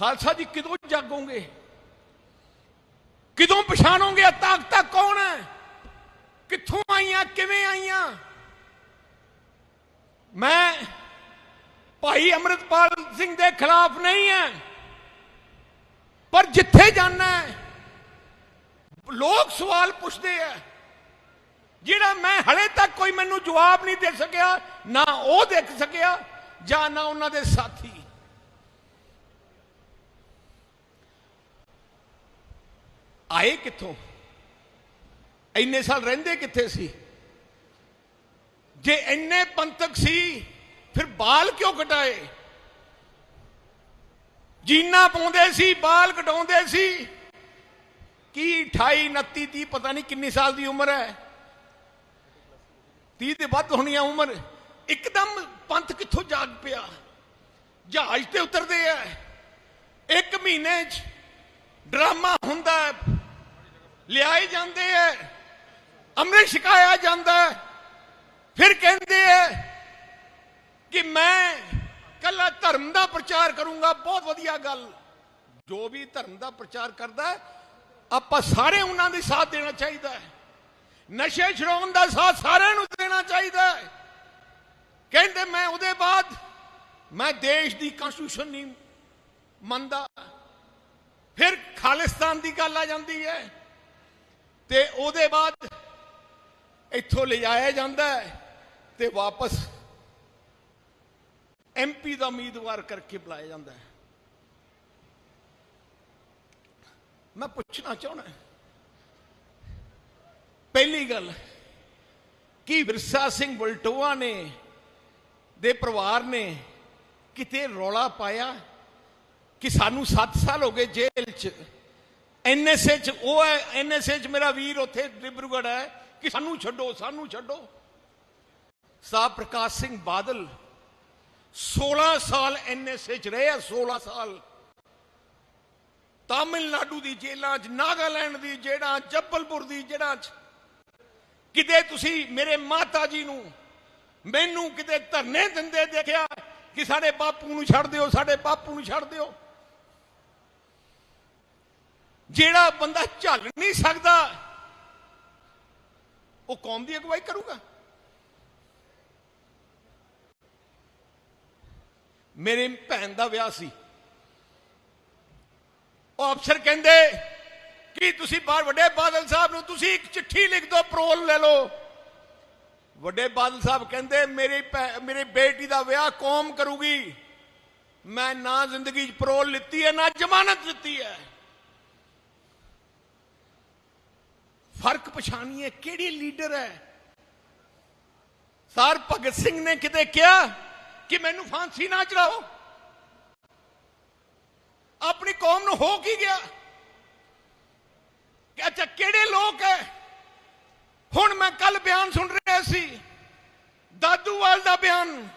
ਖਾਲਸਾ ਜੀ ਕਿਦੋਂ ਜਾਗੋਗੇ? ਕਿਦੋਂ ਪਛਾਣੋਗੇ ਇਹ ਤਾਕਤਾਂ ਕੌਣ ਹੈ? ਕਿੱਥੋਂ ਆਈਆਂ, ਕਿਵੇਂ ਆਈਆਂ? ਮੈਂ ਭਾਈ ਅਮਰਿਤਪਾਲ ਸਿੰਘ ਦੇ ਖਿਲਾਫ ਨਹੀਂ ਹੈ। ਪਰ ਜਿੱਥੇ ਜਾਣਾ ਹੈ, ਲੋਕ ਸਵਾਲ ਪੁੱਛਦੇ ਆ। ਜਿਹੜਾ ਮੈਂ ਹਲੇ ਤੱਕ ਕੋਈ ਮੈਨੂੰ ਜਵਾਬ ਨਹੀਂ ਦੇ ਸਕਿਆ, ਨਾ ਉਹ ਦੇਖ ਸਕਿਆ, ਜਾਂ ਨਾ ਉਹਨਾਂ ਦੇ ਸਾਥੀ। ਆਏ ਕਿੱਥੋਂ? ਇੰਨੇ ਸਾਲ ਰਹਿੰਦੇ ਕਿੱਥੇ ਸੀ? ਜੇ ਇੰਨੇ ਪੰਥਕ ਸੀ, ਫਿਰ ਬਾਲ ਕਿਉਂ ਕਟਾਏ? ਜੀਨਾ ਪਾਉਂਦੇ ਸੀ, ਬਾਲ ਕਟਾਉਂਦੇ ਸੀ। ਕੀ 28 29 30 ਪਤਾ ਨਹੀਂ ਕਿੰਨੀ ਸਾਲ ਦੀ ਉਮਰ ਹੈ। 30 ਤੇ ਵੱਧ ਹੋਣੀ ਆ ਉਮਰ। ਇੱਕਦਮ ਪੰਥ ਕਿੱਥੋਂ ਜਾਗ ਪਿਆ? ਜਹਾਜ਼ ਤੇ ਉਤਰਦੇ ਆ। ਇੱਕ ਮਹੀਨੇ 'ਚ ਡਰਾਮਾ ਹੁੰਦਾ ਹੈ। ਲਿਆਏ ਜਾਂਦੇ ਐ ਅੰਮ੍ਰਿਤ ਛਕਾਇਆ ਜਾਂਦਾ ਫਿਰ ਕਹਿੰਦੇ ਐ ਕਿ ਮੈਂ ਕੱਲਾ ਧਰਮ ਦਾ ਪ੍ਰਚਾਰ ਕਰੂੰਗਾ, ਬਹੁਤ ਵਧੀਆ ਗੱਲ। ਜੋ ਵੀ ਧਰਮ ਦਾ ਪ੍ਰਚਾਰ ਕਰਦਾ ਆਪਾਂ ਸਾਰੇ ਉਹਨਾਂ ਦੇ ਸਾਥ ਦੇਣਾ ਚਾਹੀਦਾ ਹੈ ਨਸ਼ੇ ਛਡਾਉਣ ਦਾ ਸਾਥ ਸਾਰਿਆਂ ਨੂੰ ਦੇਣਾ ਚਾਹੀਦਾ ਹੈ ਕਹਿੰਦੇ ਮੈਂ ਉਹਦੇ ਬਾਅਦ ਮੈਂ ਦੇਸ਼ ਦੀ ਕਨਸਟੀਟਿਊਸ਼ਨ ਨਹੀਂ ਮੰਨਦਾ। ਫਿਰ ਖਾਲਿਸਤਾਨ ਦੀ ਗੱਲ ਆ ਜਾਂਦੀ ਹੈ ਤੇ ਉਹਦੇ ਬਾਅਦ ਇੱਥੋਂ ਲਿਜਾਇਆ ਜਾਂਦਾ ਹੈ ਤੇ ਵਾਪਸ ਐਮਪੀ ਦਾ ਉਮੀਦਵਾਰ ਕਰਕੇ ਬੁਲਾਇਆ ਜਾਂਦਾ ਹੈ। ਮੈਂ ਪੁੱਛਣਾ ਚਾਹੁੰਦਾ ਪਹਿਲੀ ਗੱਲ, ਕੀ ਵਿਰਸਾ ਸਿੰਘ ਬਲਟੋਆ ਨੇ, ਦੇ ਪਰਿਵਾਰ ਨੇ ਕਿਤੇ ਰੌਲਾ ਪਾਇਆ ਕਿ ਸਾਨੂੰ 7 ਸਾਲ ਹੋ ਗਏ ਜੇਲ੍ਹ 'ਚ ਐਨਐਸਏ 'ਚ, ਉਹ ਹੈ, ਐਨਐਸਏ 'ਚ ਮੇਰਾ ਵੀਰ ਉੱਥੇ ਡਿਬਰੂਗੜ੍ਹ ਹੈ ਕਿ ਸਾਨੂੰ ਛੱਡੋ ਸਾਨੂੰ ਛੱਡੋ। ਸਾਹਿਬ ਪ੍ਰਕਾਸ਼ ਸਿੰਘ ਬਾਦਲ 16 ਸਾਲ ਐਨਐਸਏ 'ਚ ਰਹੇ ਆ 16 ਸਾਲ। ਤਾਮਿਲਨਾਡੂ ਦੀ ਜੇਲਾਂ 'ਚ, ਨਾਗਾਲੈਂਡ ਦੀ ਜੇਲ੍ਹਾਂ ਜੱਬਲਪੁਰ ਦੀ ਜੇਲ੍ਹਾਂ 'ਚ। ਕਿਤੇ ਤੁਸੀਂ ਮੇਰੇ ਮਾਤਾ ਜੀ ਨੂੰ ਮੈਨੂੰ ਕਿਤੇ ਧਰਨੇ ਦਿੰਦੇ ਦੇਖਿਆ ਕਿ ਸਾਡੇ ਬਾਪੂ ਨੂੰ ਛੱਡ ਦਿਓ, ਸਾਡੇ ਬਾਪੂ ਨੂੰ ਛੱਡ ਦਿਓ? ਜਿਹੜਾ ਬੰਦਾ ਝੱਲ ਨਹੀਂ ਸਕਦਾ, ਉਹ ਕੌਮ ਦੀ ਅਗਵਾਈ ਕਰੂਗਾ। ਮੇਰੇ ਭੈਣ ਦਾ ਵਿਆਹ ਸੀ। ਉਹ ਅਫਸਰ ਕਹਿੰਦੇ, ਕਿ ਤੁਸੀਂ ਬਾਹਰ ਵੱਡੇ ਬਾਦਲ ਸਾਹਿਬ ਨੂੰ ਤੁਸੀਂ ਇੱਕ ਚਿੱਠੀ ਲਿਖ ਦਿਓ ਪਰੋਲ ਲੈ ਲਓ? ਵੱਡੇ ਬਾਦਲ ਸਾਹਿਬ ਕਹਿੰਦੇ, ਮੇਰੀ ਭੈ- ਮੇਰੀ ਬੇਟੀ ਦਾ ਵਿਆਹ ਕੌਮ ਕਰੂਗੀ। ਮੈਂ ਨਾ ਜ਼ਿੰਦਗੀ 'ਚ ਪਰੋਲ ਲਿੱਤੀ ਹੈ, ਨਾ ਜ਼ਮਾਨਤ ਲਿੱਤੀ ਹੈ। ਫ਼ਰਕ ਪਛਾਣੀਏ ਕਿਹੜੀ ਲੀਡਰ ਹੈ? ਸਰ, ਭਗਤ ਸਿੰਘ ਨੇ ਕਿਤੇ ਕਿਹਾ ਕਿ ਮੈਨੂੰ ਫਾਂਸੀ ਨਾ ਚੜਾਓ? ਆਪਣੀ ਕੌਮ ਨੂੰ ਹੋ ਕੀ ਗਿਆ? ਕਿ ਅੱਛਾ, ਕਿਹੜੇ ਲੋਕ ਹੈ? ਹੁਣ ਮੈਂ ਕੱਲ ਬਿਆਨ ਸੁਣ ਰਿਹਾ ਸੀ, ਦਾਦੂਵਾਲ ਦਾ ਬਿਆਨ।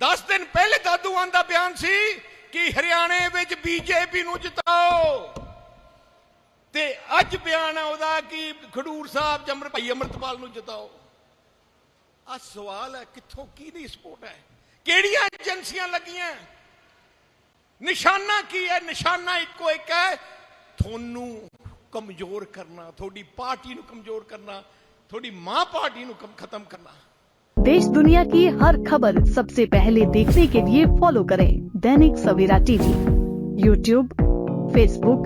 10 ਦਿਨ ਪਹਿਲੇ ਦਾਦੂਵਾਲ ਦਾ ਬਿਆਨ ਸੀ ਕਿ ਹਰਿਆਣੇ ਵਿੱਚ ਬੀਜੇਪੀ ਨੂੰ ਜਿਤਾਓ। ਤੇ ਅੱਜ ਬਿਆਨ ਹੈ ਉਹਦਾ ਕਿ ਖਡੂਰ ਸਾਹਿਬ ਜਮਰ ਭਾਈ ਅਮਰਤਪਾਲ ਨੂੰ ਜਿਤਾਓ ਆ ਸਵਾਲ ਹੈ ਕਿੱਥੋਂ ਕਿਹਦੀ ਸਪੋਰਟ ਹੈ ਕਿਹੜੀਆਂ ਏਜੰਸੀਆਂ ਲੱਗੀਆਂ ਨਿਸ਼ਾਨਾ ਕੀ ਹੈ ਨਿਸ਼ਾਨਾ ਇੱਕੋ ਇੱਕ ਹੈ ਤੁਹਾਨੂੰ ਕਮਜ਼ੋਰ ਕਰਨਾ ਤੁਹਾਡੀ ਪਾਰਟੀ ਨੂੰ ਕਮਜ਼ੋਰ ਕਰਨਾ ਤੁਹਾਡੀ ਮਾਂ ਪਾਰਟੀ ਨੂੰ ਕਮ- ਖਤਮ ਕਰਨਾ देश दुनिया की हर खबर सबसे पहले देखने के लिए फॉलो करें Dainik Savera TV YouTube Facebook